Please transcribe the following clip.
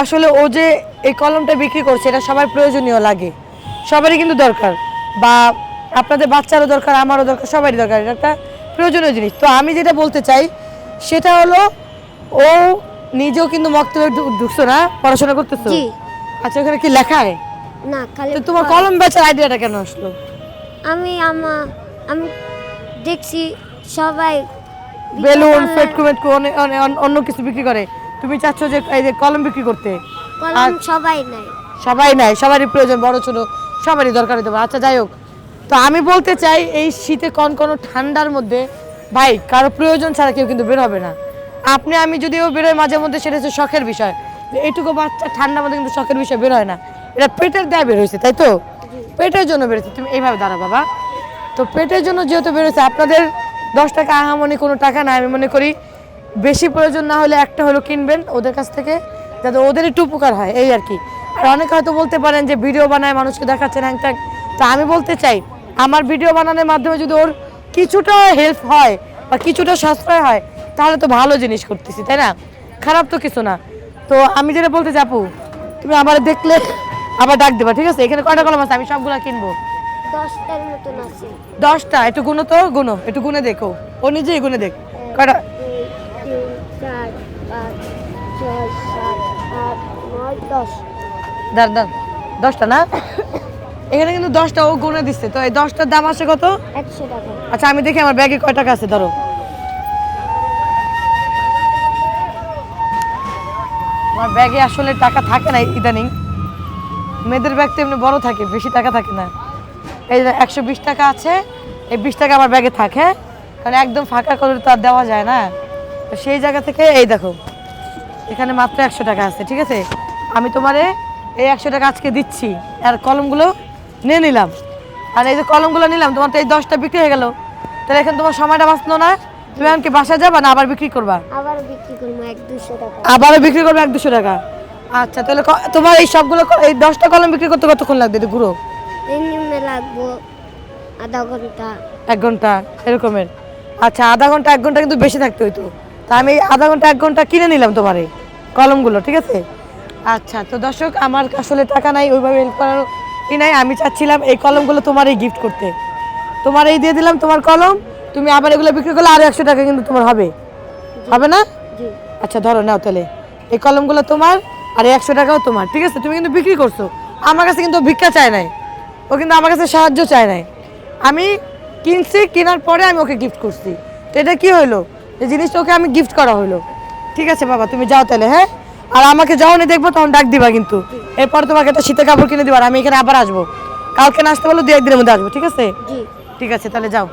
আসলে ও যে এই কলমটা বিক্রি করছে এটা সবার প্রয়োজনীয় লাগে। সবারই কিন্তু দরকার। বা আপনাদের বাচ্চারও দরকার আমারও দরকার সবারই দরকার। এটা একটা প্রয়োজনীয় জিনিস। তো আমি যেটা বলতে চাই সেটা হলো ও নিজেও কিন্তু মক্তবে ঢু- ঢুকছো না? পড়াশোনা করতেছো? আচ্ছা ওখানে কি লেখায় না খালি তো তোমার কলম বেচার আইডিয়াটা কেন আসলো? আমি আমা আমি দেখছি সবাই বেলুন অন্য কিছু বিক্রি করে। তুমি চাচ্ছ যে এই যে কলম বিক্রি করতে? কলম সবাই নাই সবাই নাই সবারই প্রয়োজন বড় ছোট সবারই দরকার হতে পারে। আচ্ছা যাই হোক। তো আমি বলতে চাই এই শীতে কন কোনো ঠান্ডার মধ্যে ভাই কারও প্রয়োজন ছাড়া কেউ কিন্তু বের হবে না। আপনি আমি যদিও বেরোয় মাঝে মধ্যে সেটা হচ্ছে শখের বিষয়। যে এইটুকু বাচ্চা ঠান্ডার মধ্যে কিন্তু শখের বিষয় বের হয় না। এটা পেটের দেয় বের হয়েছে তাই তো? পেটের জন্য বেরোচ্ছে তুমি এইভাবে দাঁড়া বাবা। তো পেটের জন্য যেহেতু বেরোচ্ছে আপনাদের দশ টাকা আহামনি কোনো টাকা না আমি মনে করি বেশি প্রয়োজন না হলে একটা হলো কিনবেন ওদের কাছ থেকে যাতে ওদের একটু উপকার হয় এই আর কি। আর অনেকে হয়তো বলতে পারেন যে ভিডিও বানায় মানুষকে দেখাচ্ছেন হ্যাং ত্যাং। তা আমি বলতে চাই আমার ভিডিও বানানোর মাধ্যমে যদি ওর কিছুটা হেল্প হয় বা কিছুটা সাশ্রয় হয় তাহলে তো ভালো জিনিস করতেছি তাই না? খারাপ তো কিছু না। তো আমি যেটা বলতে চাপু তুমি আবার দেখলে আবার ডাক দেবা ঠিক আছে? এখানে কয়টা কলম আছে? আমি সবগুলো কিনবো। দশটার মতন আছে। দশটা? একটু গুনো তো গুনো। একটু গুনে দেখো। ও নিজেই গুনে দেখ। কয়টা? ছয় সাত আট নয় দশ। দাঁড় দাঁড়। দশটা না? এখানে কিন্তু দশটা ও গুনে দিচ্ছে তো এই দশটার দাম আসে কত? একশো টাকা। আচ্ছা আমি দেখি আমার ব্যাগে কয় টাকা আছে ধরো। আমার ব্যাগে আসলে টাকা থাকে না ইদানিং। মেয়েদের ব্যাগ তো এমনি বড় থাকে বেশি টাকা থাকে না। এই যে একশো বিশ টাকা আছে এই বিশ টাকা আমার ব্যাগে থাকে কারণ একদম ফাঁকা করে তো আর দেওয়া যায় না। তো সেই জায়গা থেকে এই দেখো। এখানে মাত্র একশো টাকা আছে ঠিক আছে? আমি তোমারে এই একশো টাকা আজকে দিচ্ছি। আর কলমগুলো নিয়ে নিলাম। আর এই যে কলমগুলো নিলাম তোমার তো এই দশটা বিক্রি হয়ে গেল। তাহলে এখন তোমার সময়টা বাঁচলো না? তুমি এমনকি বাসা যাবা না আবার বিক্রি করবা? আবার বিক্রি করব এক দুশো টাকা। আবারও বিক্রি করবে এক দুশো টাকা। আচ্ছা তাহলে তোমার এই সবগুলো এই দশটা কলম বিক্রি করতে কতক্ষণ লাগবে? ঘুরো। লাগবো আধা ঘণ্টা। এক ঘণ্টা এরকমের। আচ্ছা আধা ঘণ্টা এক ঘণ্টা কিন্তু বেশি থাকতে হইতো। তা আমি আধা ঘণ্টা এক ঘণ্টা কিনে নিলাম তোমার। কলমগুলো ঠিক আছে? আচ্ছা তো দর্শক আমার আসলে টাকা নাই ওইভাবে হেল্প করার ই নাই। আমি চাচ্ছিলাম এই কলমগুলো তোমার এই গিফট করতে। তোমার এই দিয়ে দিলাম তোমার কলম তুমি আবার এগুলো বিক্রি করলে আরও একশো টাকা কিন্তু তোমার হবে। হবে না? আচ্ছা ধরো নাও তাহলে। এই কলমগুলো তোমার আর একশো টাকাও তোমার ঠিক আছে? তুমি কিন্তু বিক্রি করছ। আমার কাছে কিন্তু ভিক্ষা চায় নাই। ও কিন্তু আমার কাছে সাহায্য চায় নাই। আমি কিনছি কেনার পরে আমি ওকে গিফট করছি। তো এটা কি হইল? এই জিনিসটা ওকে আমি গিফট করা হলো ঠিক আছে বাবা তুমি যাও তাহলে হ্যাঁ? আর আমাকে যাও যখনই দেখব তখন ডাক দিবা কিন্তু। এরপর তোমাকে একটা শীতের কাপড় কিনে দিবা আর আমি এখানে আবার আসব। কালকে না আসতে বলো দু একদিনের মধ্যে আসব ঠিক আছে? ঠিক আছে তাহলে যাও।